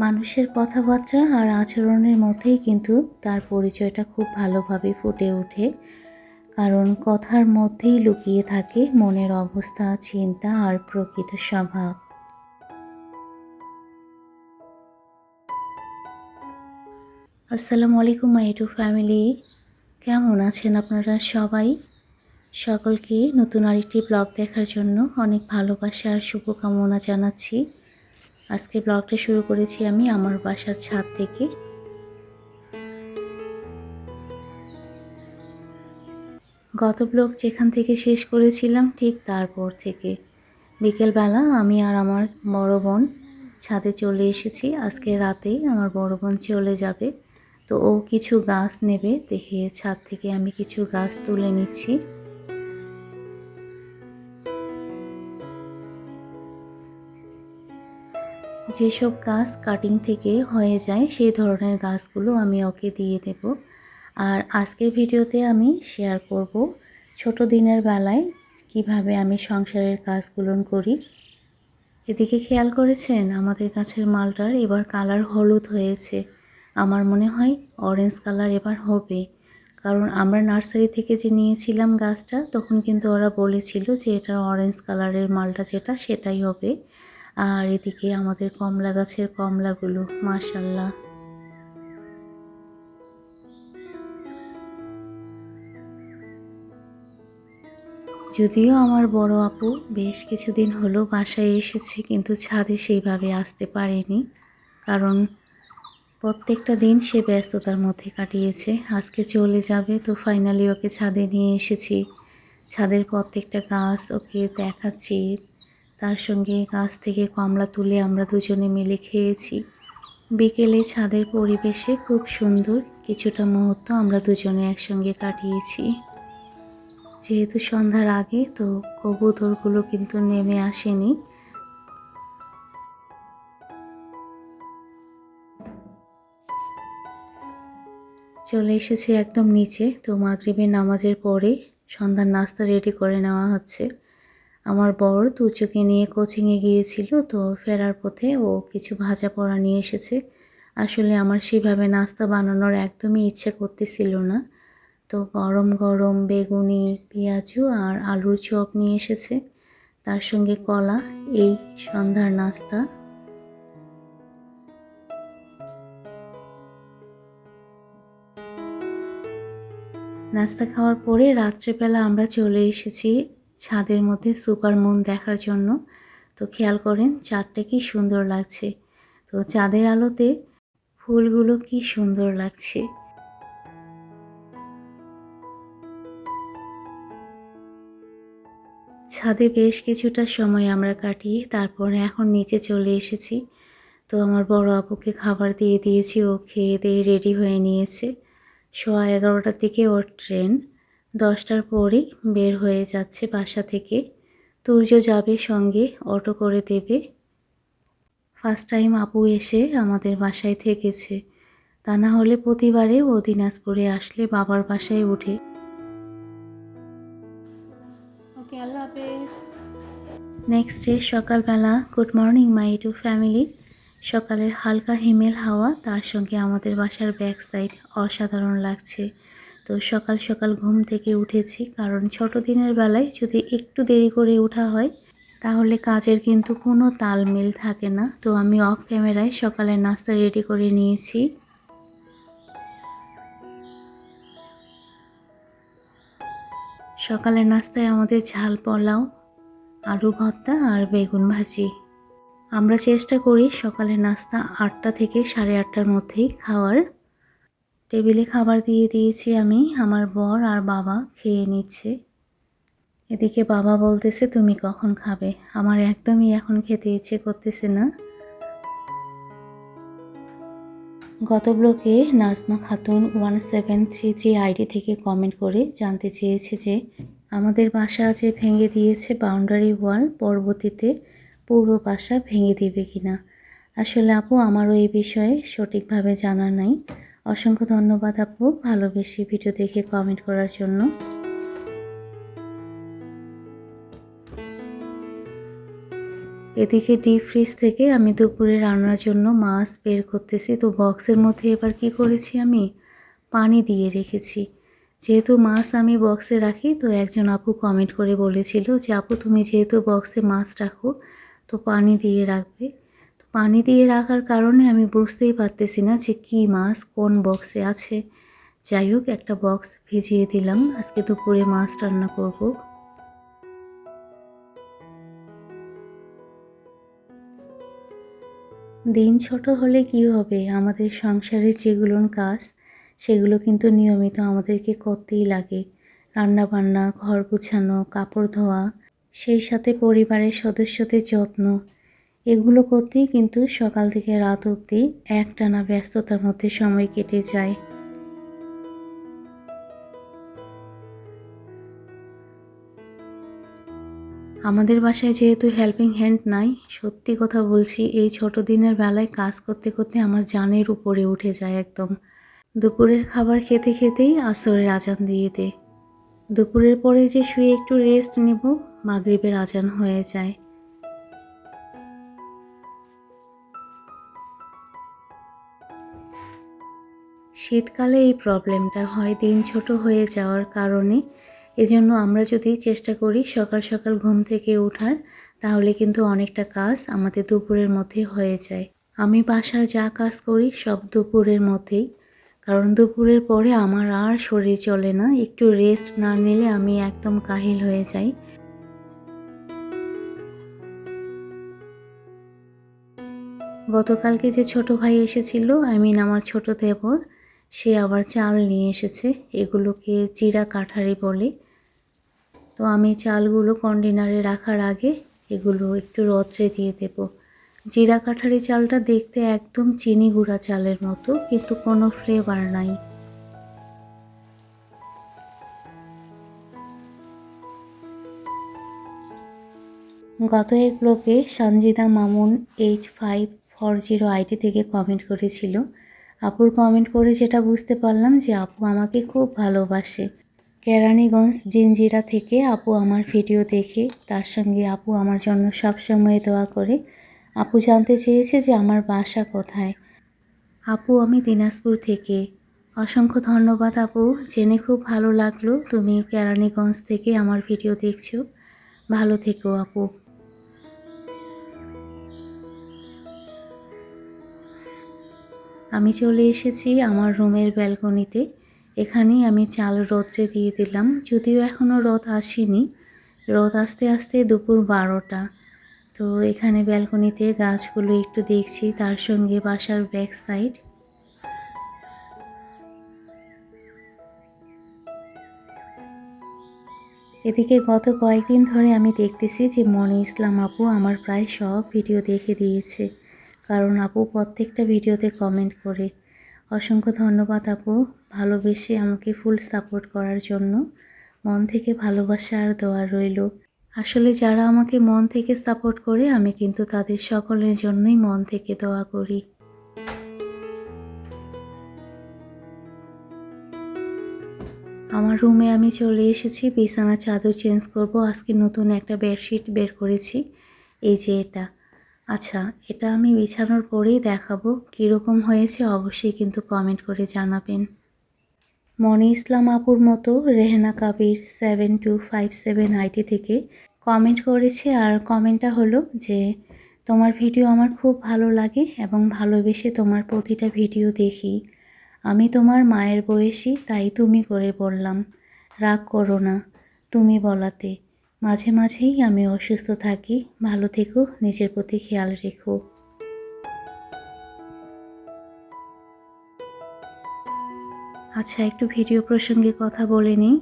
মানুষের কথাবার্তা আর আচরণের মধ্যেই কিন্তু তার পরিচয়টা খুব ভালোভাবে ফুটে ওঠে। কারণ কথার মধ্যেই লুকিয়ে থাকে মনের অবস্থা, চিন্তা আর প্রকৃত স্বভাব। আসসালামু আলাইকুম, মাই টু ফ্যামিলি। কেমন আছেন আপনারা সবাই? সকলকে নতুন আরেকটি ব্লগ দেখার জন্য অনেক ভালোবাসা আর শুভকামনা জানাচ্ছি। আজকে ব্লগটা শুরু করেছি আমি আমার বাসার ছাদ থেকে। গত ব্লগ যেখান থেকে শেষ করেছিলাম, ঠিক তারপর থেকে। বিকেলবেলা আমি আর আমার বড় বোন ছাদে চলে এসেছি। আজকে রাতেই আমার বড় বোন চলে যাবে, তো ও কিছু গাছ নেবে, দেখে ছাদ থেকে আমি কিছু গাছ তুলে নিচ্ছি। যেসব গাছ কাটিং থেকে হয়ে যায়, সেই ধরনের গাছগুলো আমি ওকে দিয়ে দেব। আর আজকের ভিডিওতে আমি শেয়ার করব ছোট দিনের বেলায় কীভাবে আমি সংসারের কাজগুলো করি। এদিকে খেয়াল করেছেন? আমাদের গাছের মালটার এবার কালার হলুদ হয়েছে। আমার মনে হয় অরেঞ্জ কালার এবার হবে। কারণ আমরা নার্সারি থেকে যে নিয়েছিলাম গাছটা, তখন কিন্তু ওরা বলেছিল যে এটা অরেঞ্জ কালারের মালটা যেটা, সেটাই হবে। আর এদিকে আমাদের কমলা গাছের কমলাগুলো মাশাল্লাহ যদিও আমার বড় আপু বেশ কিছুদিন হলো বাসায় এসেছে, কিন্তু ছাদে সেইভাবে আসতে পারেনি, কারণ প্রত্যেকটা দিন সে ব্যস্ততার মধ্যে কাটিয়েছে। আজকে চলে যাবে, তো ফাইনালি ওকে ছাদে নিয়ে এসেছি। ছাদের প্রত্যেকটা গাছ ওকে দেখাচ্ছি। তার সঙ্গে গাছ থেকে কমলা তুলে আমরা দুজনে মিলে খেয়েছি। বিকেলে ছাদের পরিবেশে খুব সুন্দর কিছুটা মুহূর্ত আমরা দুজনে একসঙ্গে কাটিয়েছি। যেহেতু সন্ধ্যার আগে, তো কবুতরগুলো কিন্তু নেমে আসেনি। চলে এসেছি একদম নিচে, তো মাগরিবের নামাজের পরে সন্ধ্যার নাস্তা রেডি করে নেওয়া হচ্ছে। আমার বর দুচোকে নিয়ে কোচিংয়ে গিয়েছিল, তো ফেরার পথে ও কিছু ভাজা পড়া নিয়ে এসেছে। আসলে আমার সেভাবে নাস্তা বানানোর একদমই ইচ্ছে করতেছিল না। তো গরম গরম বেগুনি, পেঁয়াজু আর আলুর চপ নিয়ে এসেছে। তার সঙ্গে কলা, এই সন্ধ্যার নাস্তা। নাস্তা খাওয়ার পরে রাত্রেবেলা আমরা চলে এসেছি ছাদের মধ্যে সুপার মুন দেখার জন্য। তো খেয়াল করেন, চাঁদটা কি সুন্দর লাগছে। তো চাঁদের আলোতে ফুলগুলো কি সুন্দর লাগছে। ছাদে বেশ কিছুটা সময় আমরা কাটিয়ে তারপরে এখন নিচে চলে এসেছি। তো আমার বড় আপুকে খাবার দিয়ে দিয়েছি, ও খেয়ে দিয়ে রেডি হয়ে নিয়েছে। সোয়া এগারোটার দিকে ওর ট্রেন। দশটার পরেই বের হয়ে যাচ্ছে বাসা থেকে। তুর্য যাবে সঙ্গে অটো করে দেবে। ফার্স্ট টাইম আপু এসে আমাদের বাসায় থেকেছে। তা না হলে প্রতিবারে ও দিনাজপুরে আসলে বাবার বাসায় উঠে ওকে আল্লাহ হাফেজ। নেক্সট ডে সকালবেলা good morning my to family সকালের হালকা হিমেল হাওয়া তার সঙ্গে আমাদের বাসার ব্যাক সাইড অসাধারণ লাগছে। তো সকাল সকাল ঘুম থেকে উঠেছি। কারণ ছোট দিনের বেলায় যদি একটু দেরি করে ওঠা হয়, তাহলে কাজের কিন্তু কোনো তালমিল থাকে না। তো আমি অফ ক্যামেরায় সকালের নাস্তা রেডি করে নিয়েছি। সকালের নাস্তায় আমাদের ঝাল পোলাও, আলু ভর্তা আর বেগুন ভাজি। আমরা চেষ্টা করি সকালের নাস্তা আটটা থেকে সাড়ে আটটার মধ্যেই খাওয়ার। টেবিলে খাবার দিয়ে দিয়েছি আমি। আমার বর আর বাবা খেয়ে নিচ্ছে। এদিকে বাবা বলতেছে, তুমি কখন খাবে? আমার একদমই এখন খেতে ইচ্ছে করতেছে না। গত ব্লকে Nazma Khatun one seven three three ID থেকে কমেন্ট করে জানতে চেয়েছে যে, আমাদের বাসা যে ভেঙে দিয়েছে বাউন্ডারি ওয়াল, পরবর্তীতে পুরো বাসা ভেঙে দিবে কিনা? আসলে আপু, আমারও এই বিষয়ে সঠিকভাবে জানা নাই। অসংখ্য ধন্যবাদ আপু। ভালোবেসে ভিডিও দেখে কমেন্ট করার জন্য। এদিকে ডিপ ফ্রিজ থেকে আমি দুপুরে রান্নার জন্য মাছ বের করতেছি। তো বক্সের মধ্যে এবার কি করেছি আমি? পানি দিয়ে রেখেছি। যেহেতু মাছ আমি বক্সে রাখি, তো একজন আপু কমেন্ট করে বলেছিল যে, আপু, তুমি যেহেতু বক্সে মাছ রাখো, তো পানি দিয়ে রাখবে। পানি দিয়ে রাখার কারণে আমি বুঝতেই পারতেছি না যে কী মাছ কোন বক্সে আছে। যাই হোক, একটা বক্স ভিজিয়ে দিলাম। আজকে দুপুরে মাছ রান্না করব। দিন ছোট হলে কি হবে? আমাদের সংসারের যেগুলো কাজ, সেগুলো কিন্তু নিয়মিত আমাদেরকে করতেই লাগে। রান্না বান্না ঘর গুছানো, কাপড় ধোয়া, সেই সাথে পরিবারের সদস্যদের যত্ন এগুলো করতেই কিন্তু সকাল থেকে রাত অবধি একটানা ব্যস্ততার মধ্যে সময় কেটে যায়। আমাদের বাসায় যেহেতু হেল্পিং হ্যান্ড নাই, সত্যি কথা বলছি, এই ছোট দিনের বেলায় কাজ করতে করতে আমার জানের উপরে উঠে যায় একদম। দুপুরের খাবার খেতে খেতেই আসরের আজান দিয়ে দে দুপুরের পরে যে শুয়ে একটু রেস্ট নেব, মাগরিবের আজান হয়ে যায়। শীতকালে এই প্রবলেমটা হয়, দিন ছোট হয়ে যাওয়ার কারণে। এজন্য আমরা যদি চেষ্টা করি সকাল সকাল ঘুম থেকে ওঠার, তাহলে কিন্তু অনেকটা কাজ আমাদের দুপুরের মধ্যে হয়ে যায়। আমি বাসার যা কাজ করি সব দুপুরের মধ্যেই। কারণ দুপুরের পরে আমার আর শরীর চলে না, একটু রেস্ট না নিলে আমি একদম কাহিল হয়ে যাই। গতকালকে যে ছোট ভাই এসেছিল আই মিন আমার ছোট দেবর সে আবার চাল নিয়ে এসেছে, এগুলোকে চিরা কাঠারি বলে। তো আমি চালগুলো কন্টেনারে রাখার আগে এগুলো একটু রদ্রে দিয়ে দেব। জিরা কাঠারি চালটা দেখতে একদম চিনি গুঁড়া চালের মতো, কিন্তু কোনো ফ্লেভার নাই। গত এক লোকে Sanjida Mamun eight five four zero ID থেকে কমেন্ট করেছিল আপুর কমেন্ট পড়ে যেটা বুঝতে পারলাম যে আপু আমাকে খুব ভালোবাসে। কেরানীগঞ্জ জিনজিরা থেকে আপু আমার ভিডিও দেখে, তার সঙ্গে আপু আমার জন্য সবসময় দোয়া করে। আপু জানতে চেয়েছে যে আমার বাসা কোথায়। আপু, আমি দিনাজপুর থেকে। অসংখ্য ধন্যবাদ আপু, জেনে খুব ভালো লাগল তুমি কেরানীগঞ্জ থেকে আমার ভিডিও দেখছ। ভালো থেকো আপু। আমি চলে এসেছি আমার রুমের ব্যালকনিতে। এখানেই আমি চাল রোদ্রে দিয়ে দিলাম। যদিও এখনও রথ আসেনি। রথ আসতে আসতে দুপুর বারোটা। তো এখানে ব্যালকনিতে গাছগুলো একটু দেখছি, তার সঙ্গে বাসার ব্যাক সাইড। এদিকে গত কয়েকদিন ধরে আমি দেখতেছি যে মনে ইসলাম আপু আমার প্রায় সব ভিডিও দেখে দিয়েছে। কারণ আপু প্রত্যেকটা ভিডিওতে কমেন্ট করে। অসংখ্য ধন্যবাদ আপু ভালোবেসে আমাকে ফুল সাপোর্ট করার জন্য। মন থেকে ভালোবাসা আর দোয়া রইল। আসলে যারা আমাকে মন থেকে সাপোর্ট করে, আমি কিন্তু তাদের সকলের জন্যই মন থেকে দোয়া করি। আমার রুমে আমি চলে এসেছি, বিছানা চাদর চেঞ্জ করব। আজকে নতুন একটা বেডশিট বের করেছি। এই যে এটা। আচ্ছা এটা আমি বিছানোর পরেই দেখাবো কীরকম হয়েছে, অবশ্যই কিন্তু কমেন্ট করে জানাবেন। মনি ইসলাম আপুর মতো Rehena Kabir seven two five seven IT থেকে কমেন্ট করেছে, আর কমেন্টটা হলো যে, তোমার ভিডিও আমার খুব ভালো লাগে এবং ভালোবেসে তোমার প্রতিটা ভিডিও দেখি। আমি তোমার মায়ের বয়সী, তাই তুমি করে বললাম। রাগ করো না, তুমি বলাতে। মাঝে মাঝেই আমি অসুস্থ থাকি। ভালো থেকো, নিজের প্রতি খেয়াল রেখো। আচ্ছা একটু ভিডিও প্রসঙ্গে কথা বলে নিই।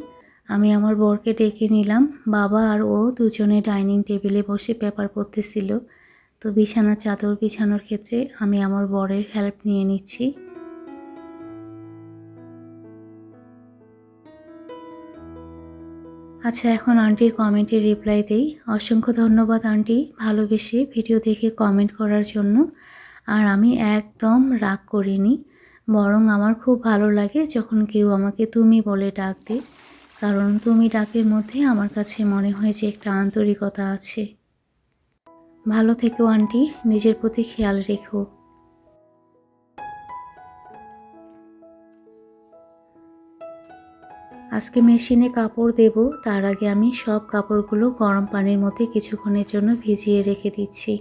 আমি আমার বরকে ডেকে নিলাম। বাবা আর ও দুজনে ডাইনিং টেবিলে বসে পেপার পড়তেছিল। তো বিছানা, চাদর বিছানোর ক্ষেত্রে আমি আমার বরের হেল্প নিয়ে নিচ্ছি। আচ্ছা এখন আন্টির কমেন্টের রিপ্লাই দেই। অসংখ্য ধন্যবাদ আন্টি ভালোবেসে ভিডিও দেখে কমেন্ট করার জন্য। আর আমি একদম রাগ করিনি, বরং আমার খুব ভালো লাগে যখন কেউ আমাকে তুমি বলে ডাক দেয়। কারণ তুমি ডাকের মধ্যে আমার কাছে মনে হয় যে একটা আন্তরিকতা আছে। ভালো থেকো আন্টি, নিজের প্রতি খেয়াল রেখো। আজকে মেশিনে কাপড় দেব, তার আগে আমি সব কাপড়গুলো গরম পানির মধ্যে কিছুক্ষণের জন্য ভিজিয়ে রেখে দিচ্ছি।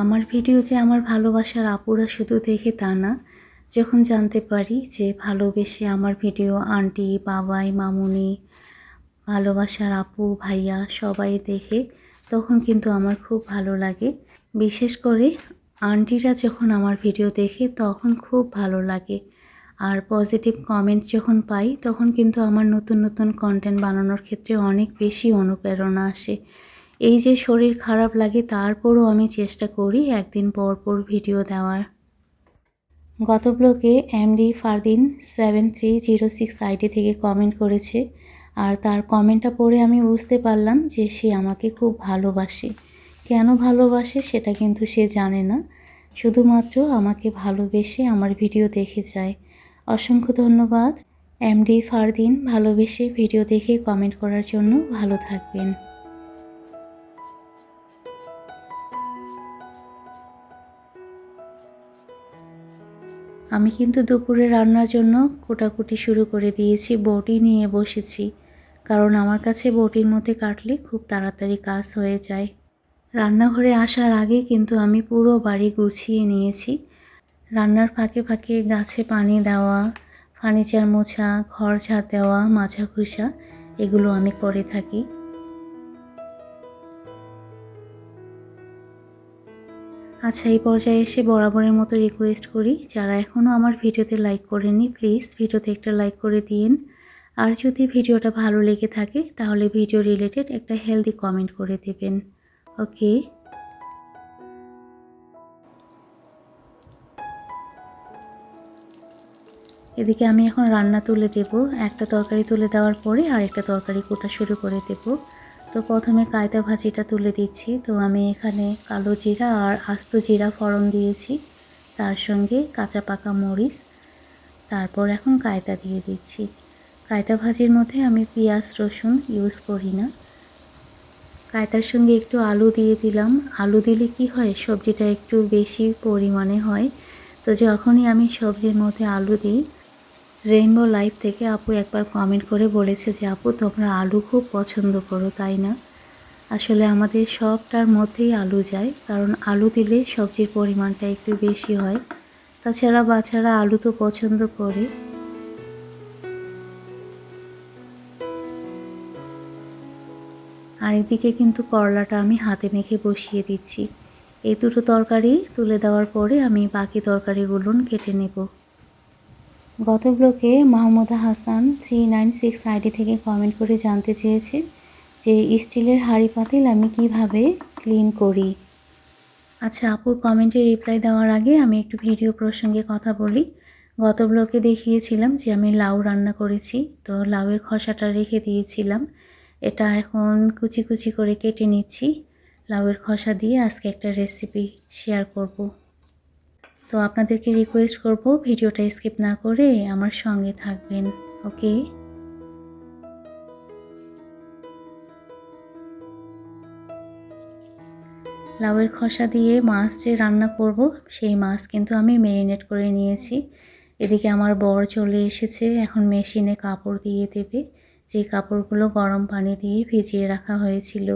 আমার ভিডিও যে আমার ভালোবাসার আপুরা শুধু দেখে তা না, যখন জানতে পারি যে ভালোবেসে আমার ভিডিও আন্টি, বাবাই, মামুনি, ভালোবাসার আপু, ভাইয়া সবাই দেখে, তখন কিন্তু আমার খুব ভালো লাগে। বিশেষ করে আন্টিরা যখন আমার ভিডিও দেখে তখন খুব ভালো লাগে। আর পজিটিভ কমেন্ট যখন পাই, তখন কিন্তু আমার নতুন নতুন কন্টেন্ট বানানোর ক্ষেত্রে অনেক বেশি অনুপ্রেরণা আসে। এই যে শরীর খারাপ লাগে, তারপরও আমি চেষ্টা করি একদিন পর পর ভিডিও দেওয়ার। গত ব্লকে MD Fardin seven three zero six ID থেকে কমেন্ট করেছে। আর তার কমেন্টটা পড়ে আমি বুঝতে পারলাম যে সে আমাকে খুব ভালোবাসে। কেন ভালোবাসে সেটা কিন্তু সে জানে না। শুধুমাত্র আমাকে ভালোবেসে আমার ভিডিও দেখে যায়। অসংখ্য ধন্যবাদ। এমডি ফারদিন ভালোবেসে ভিডিও দেখে কমেন্ট করার জন্য ভালো থাকবেন। আমি কিন্তু দুপুরে রান্নার জন্য কোটাকুটি শুরু করে দিয়েছি, বটি নিয়ে বসেছি। কারণ আমার কাছে বটির মধ্যে কাটলে খুব তাড়াতাড়ি কাজ হয়ে যায়। রান্নাঘরে আসার আগে কিন্তু আমি পুরো বাড়ি গুছিয়ে নিয়েছি। রান্নার ফাঁকে ফাঁকে গাছে পানি দেওয়া, ফার্নিচার মোছা, ঘর ঝাঁট দেওয়া, মাছা খুসা, এগুলো আমি করে থাকি। আচ্ছা এই পর্যায়ে এসে বরাবরের মতো রিকোয়েস্ট করি। যারা এখনও আমার ভিডিওতে লাইক করেনি প্লিজ ভিডিওতে একটা লাইক করে দিন আর যদি ভিডিওটা ভালো লেগে থাকে, তাহলে ভিডিও রিলেটেড একটা হেলদি কমেন্ট করে দেবেন। ওকে। এদিকে আমি এখন রান্না তুলে দেব। একটা তরকারি তুলে দেওয়ার পরে আরেকটা তরকারি কোটা শুরু করে দেব। তো প্রথমে কায়দা ভাজিটা তুলে দিচ্ছি। তো আমি এখানে কালো জিরা আর আস্ত জিরা ফড়ন দিয়েছি। তার সঙ্গে কাঁচা পাকা মরিচ। তারপর এখন কায়দা দিয়ে দিচ্ছি। কায়দা ভাজির মধ্যে আমি পেঁয়াজ রসুন ইউজ করি না। কায়তার সঙ্গে একটু আলু দিয়ে দিলাম। আলু দিলে কি হয়? সবজিটা একটু বেশি পরিমাণে হয়। তো যখনই আমি সবজির মধ্যে আলু দিই রেইনবো লাইফ থেকে আপু একবার কমেন্ট করে বলেছে যে, আপু, তোমরা আলু খুব পছন্দ করো, তাই না? আসলে আমাদের সবটার মধ্যেই আলু যায়, কারণ আলু দিলে সবজির পরিমাণটা একটু বেশি হয়। তাছাড়া বাচ্চারা আলু তো পছন্দ করে। আর এদিকে কিন্তু করলাটা আমি হাতে মেখে বসিয়ে দিচ্ছি। এই দুটো তরকারি তুলে দেওয়ার পরে আমি বাকি তরকারিগুলো কেটে নেব। গত ব্লকে Mahmuda Hasan three nine six ID থেকে কমেন্ট করে জানতে চেয়েছে যে, স্টিলের হাঁড়ি পাতিল আমি কীভাবে ক্লিন করি? আচ্ছা আপুর কমেন্টে রিপ্লাই দেওয়ার আগে আমি একটু ভিডিও প্রসঙ্গে কথা বলি। গত ব্লকে দেখিয়েছিলাম যে, আমি লাউ রান্না করেছি, তো লাউয়ের খসাটা রেখে দিয়েছিলাম। এটা এখন কুচি কুচি করে কেটে নিচ্ছি। লাউয়ের খসা দিয়ে আজকে একটা রেসিপি শেয়ার করব। তো আপনাদেরকে রিকোয়েস্ট করব ভিডিওটা স্কিপ না করে আমার সঙ্গে থাকবেন ওকে লাউয়ের খসা দিয়ে মাছ যে রান্না করব, সেই মাছ কিন্তু আমি ম্যারিনেট করে নিয়েছি। এদিকে আমার বর চলে এসেছে, এখন মেশিনে কাপড় দিয়ে দেবে। যে কাপড়গুলো গরম পানি দিয়ে ভিজিয়ে রাখা হয়েছিল।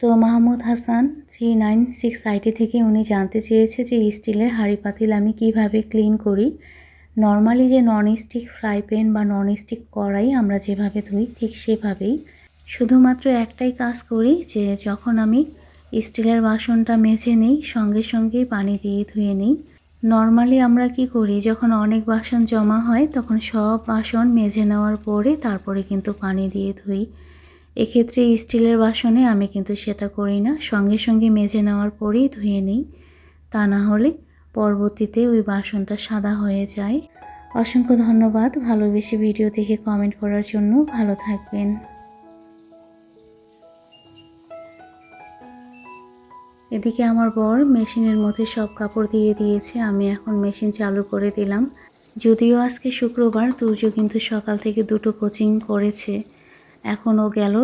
তো Mahmud Hasan, three nine six IT থেকে উনি জানতে চেয়েছে যে স্টিলের হাঁড়ি পাতিল আমি কীভাবে ক্লিন করি। নর্মালি যে নন স্টিক ফ্রাই প্যান বা নন স্টিক কড়াই আমরা যেভাবে ধুই, ঠিক সেভাবেই। শুধুমাত্র একটাই কাজ করি যে যখন আমি স্টিলের বাসনটা মেজে নিই, সঙ্গে সঙ্গেই পানি দিয়ে ধুয়ে নিই। নর্মালি আমরা কি করি, যখন অনেক বাসন জমা হয়, তখন সব বাসন মেজে নেওয়ার পরে তারপরে কিন্তু পানি দিয়ে ধুই। এক্ষেত্রে স্টিলের বাসনে আমি কিন্তু সেটা করি না, সঙ্গে সঙ্গে মেজে নেওয়ার পরেই ধুয়ে নিই। তা না হলে পরবর্তীতে ওই বাসনটা সাদা হয়ে যায়। অসংখ্য ধন্যবাদ ভালোবেসে ভিডিও দেখে কমেন্ট করার জন্য। ভালো থাকবেন। এদিকে আমার বর মেশিনের মধ্যে সব কাপড় দিয়ে দিয়েছে, আমি এখন মেশিন চালু করে দিলাম। যদিও আজকে শুক্রবার, তুর্য কিন্তু সকাল থেকে দুটো কোচিং করেছে। এখনও গেল,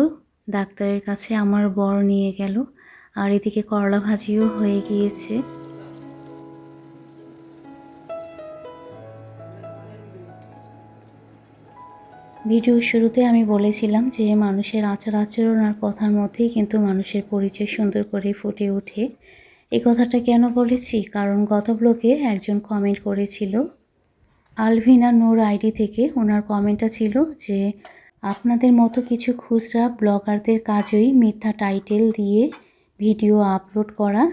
ডাক্তারের কাছে আমার বর নিয়ে গেল, আর এদিকে করলা ভাজিও হয়ে গিয়েছে। ভিডিওর শুরুতে আমি বলেছিলাম যে মানুষের আচার আচরণ আর কথার মধ্যেই কিন্তু মানুষের পরিচয় সুন্দর করে ফুটে ওঠে। এই কথাটা কেন বলেছি? কারণ গত ব্লগে একজন কমেন্ট করেছিল, আলভিনা নূর আইডি থেকে। ওনার কমেন্টটা ছিল যে, আপনাদের মতো কিছু খুচরা ব্লগারদের কাজই মিথ্যা টাইটেল দিয়ে ভিডিও আপলোড করা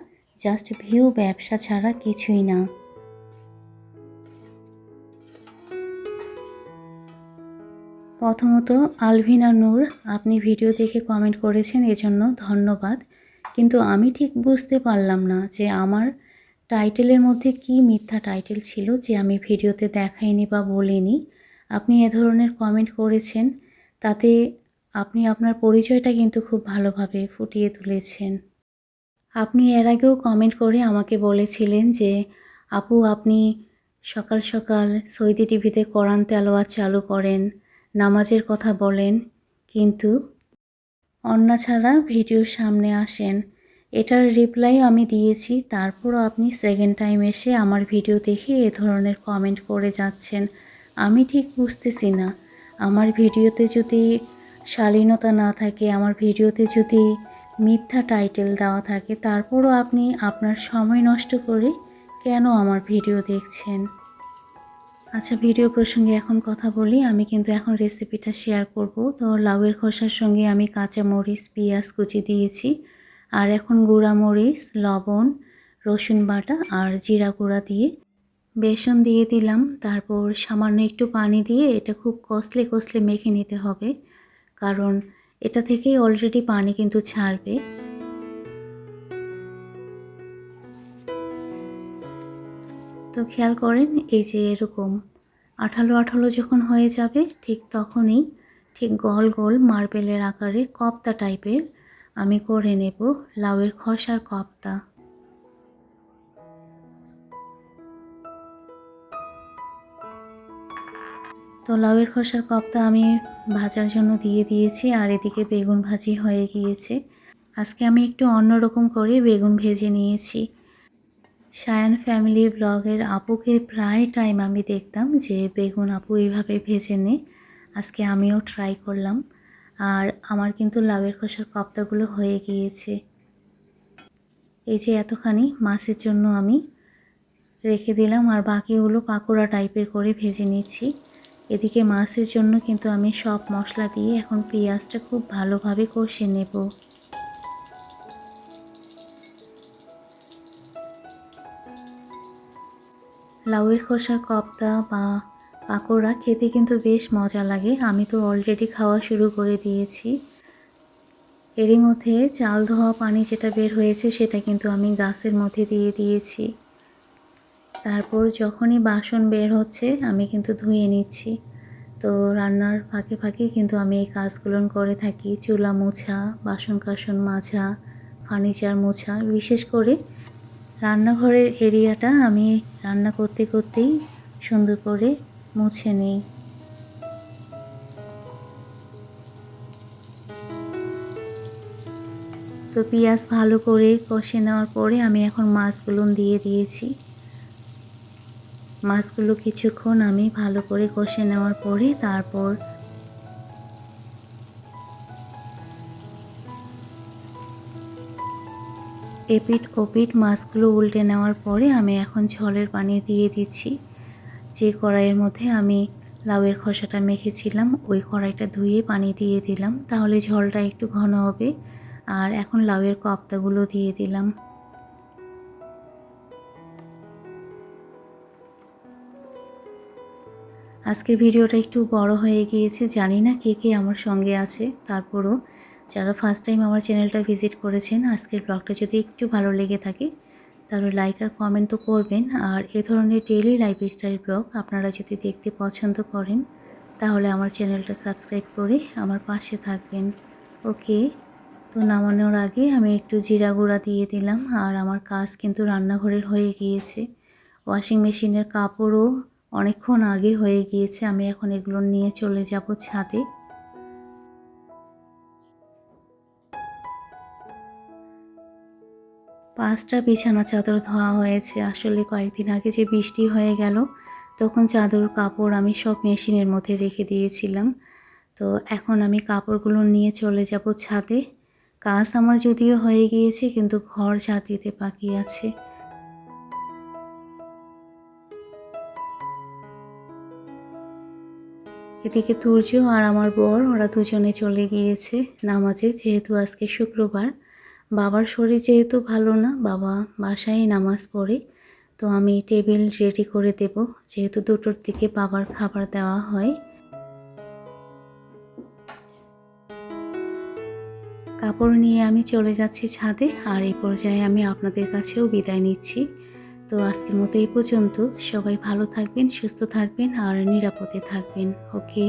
জাস্ট ভিউ ব্যবসা ছাড়া কিছুই না। প্রথমত, আলভিনা নূর, আপনি ভিডিও দেখে কমেন্ট করেছেন, এজন্য ধন্যবাদ। কিন্তু আমি ঠিক বুঝতে পারলাম না যে আমার টাইটেলের মধ্যে কি মিথ্যা টাইটেল ছিল যে আমি ভিডিওতে দেখাইনি বা বলিনি। আপনি এ ধরনের কমেন্ট করেছেন, তাতে আপনি আপনার পরিচয়টা কিন্তু খুব ভালোভাবে ফুটিয়ে তুলেছেন। আপনি এর আগেও কমেন্ট করে আমাকে বলেছিলেন যে, আপু, আপনি সকাল সকাল সৈদি টিভিতে কোরআন তেলোয়াত চালু করেন নামাজের কথা বলেন, কিন্তু অন্না ছাড়া ভিডিওর সামনে আসেন। এটার রিপ্লাই আমি দিয়েছি, তারপরও আপনি সেকেন্ড টাইম এসে আমার ভিডিও দেখে এ ধরনের কমেন্ট করে যাচ্ছেন। আমি ঠিক বুঝতেছি না। আমার ভিডিওতে যদি শালীনতা না থাকে, আমার ভিডিওতে যদি মিথ্যা টাইটেল দেওয়া থাকে, তারপরও আপনি আপনার সময় নষ্ট করে কেন আমার ভিডিও দেখছেন? আচ্ছা ভিডিও প্রসঙ্গে এখন কথা বলি। আমি কিন্তু এখন রেসিপিটা শেয়ার করব। তো লাউয়ের খোসার সঙ্গে আমি কাঁচা মরিচ পেঁয়াজ কুচি দিয়েছি। আর এখন গুঁড়া মরিচ লবণ, রসুন বাটা আর জিরা গুঁড়া দিয়ে বেসন দিয়ে দিলাম। তারপর সামান্য একটু পানি দিয়ে এটা খুব কষলে কষলে মেখে নিতে হবে। কারণ এটা থেকেই অলরেডি পানি কিন্তু ছাড়বে। তো খেয়াল করেন, এই যে এরকম আঠালো আঠালো যখন হয়ে যাবে, ঠিক তখনই ঠিক গোল গোল মার্বেলের আকারে কপ্তা টাইপের আমি করে নেব লাউয়ের খসার কপ্তা। তো লাউয়ের খসার কপ্তা আমি ভাজার জন্য দিয়ে দিয়েছি, আর এদিকে বেগুন ভাজি হয়ে গিয়েছে। আজকে আমি একটু অন্যরকম করে বেগুন ভেজে নিয়েছি। সায়ান ফ্যামিলি ব্লগের আপুকে প্রায় টাইম আমি দেখতাম যে বেগুন আপু এইভাবে ভেজে নে আজকে আমিও ট্রাই করলাম। আর আমার কিন্তু লাউয়ের খোসার কপ্তাগুলো হয়ে গিয়েছে। এই যে এতখানি মাছের জন্য আমি রেখে দিলাম আর বাকিগুলো পাকোড়া টাইপের করে ভেজে নিচ্ছি। এদিকে মাছের জন্য কিন্তু আমি সব মশলা দিয়ে এখন পেঁয়াজটা খুব ভালোভাবে কষে নেব। লাউয়ের খোসার কপ্তা বা পাকোড়া খেতে কিন্তু বেশ মজা লাগে। আমি তো অলরেডি খাওয়া শুরু করে দিয়েছি। এরই মধ্যে চাল ধোয়া পানি যেটা বের হয়েছে সেটা কিন্তু আমি গাছের মধ্যে দিয়ে দিয়েছি। তারপর যখনই বাসন বের হচ্ছে, আমি কিন্তু ধুয়ে নিচ্ছি। তো রান্নার ফাঁকে ফাঁকে কিন্তু আমি এই কাজগুলো করে থাকি। চুলা মোছা বাসন কাসন মাজা, ফার্নিচার মোছা, বিশেষ করে রান্নাঘরের এরিয়াটা আমি রান্না করতে করতেই সুন্দর করে মুছে নিই। তো পেঁয়াজ ভালো করে কষে নেওয়ার পরে আমি এখন মাছগুলো দিয়ে দিয়েছি। মাছগুলো কিছুক্ষণ আমি ভালো করে কষে নেওয়ার পরে তারপর এপিট ওপিট মাছগুলো উল্টে নেওয়ার পরে আমি এখন ঝলের পানি দিয়ে দিচ্ছি। যে কড়াইয়ের মধ্যে আমি লাউয়ের খোসাটা মেখেছিলাম, ওই কড়াইটা ধুয়ে পানি দিয়ে দিলাম। তাহলে ঝলটা একটু ঘন হবে। আর এখন লাউয়ের কপ্তাগুলো দিয়ে দিলাম। আজকের ভিডিওটা একটু বড় হয়ে গিয়েছে। জানি না কে কে আমার সঙ্গে আছে, তারপরও যারা ফার্স্ট টাইম আমার চ্যানেলটা ভিজিট করেছেন, আজকের ব্লগটা যদি একটু ভালো লেগে থাকে, তাহলে লাইক আর কমেন্ট তো করবেন। আর এ ধরনের ডেইলি লাইফস্টাইল ব্লগ আপনারা যদি দেখতে পছন্দ করেন, তাহলে আমার চ্যানেলটা সাবস্ক্রাইব করে আমার পাশে থাকবেন। ওকে তো নামানোর আগে আমি একটু জিরা গুঁড়া দিয়ে দিলাম, আর আমার কাজ কিন্তু রান্নাঘরের হয়ে গিয়েছে। ওয়াশিং মেশিনের কাপড়ও অনেকক্ষণ আগে হয়ে গিয়েছে, আমি এখন এগুলো নিয়ে চলে যাব ছাদে। পাঁচটা বিছানা চাদর ধোয়া হয়েছে। আসলে কয়েকদিন আগে যে বৃষ্টি হয়ে গেল, তখন চাদর, কাপড় আমি সব মেশিনের মধ্যে রেখে দিয়েছিলাম। তো এখন আমি কাপড়গুলো নিয়ে চলে যাব ছাদে। কাজ আমার যদিও হয়ে গিয়েছে, কিন্তু ঘর ঝাঁট দিতে বাকি আছে। এদিকে তুর্য আর আমার বর, ওরা দুজনে চলে গিয়েছে নামাজে, যেহেতু আজকে শুক্রবার। বাবার শরীর যেহেতু ভালো না, বাবা বাসায় নামাজ পড়ে, তো আমি টেবিল রেডি করে দেব। যেহেতু দুটোর দিকে বাবার খাবার দেওয়া হয়। কাপড় নিয়ে আমি চলে যাচ্ছি ছাদে, আর এই পর্যায়ে আমি আপনাদের কাছেও বিদায় নিচ্ছি। তো আজকের মতো এই পর্যন্ত। সবাই ভালো থাকবেন, সুস্থ থাকবেন, আর নিরাপদে থাকবেন, ওকে?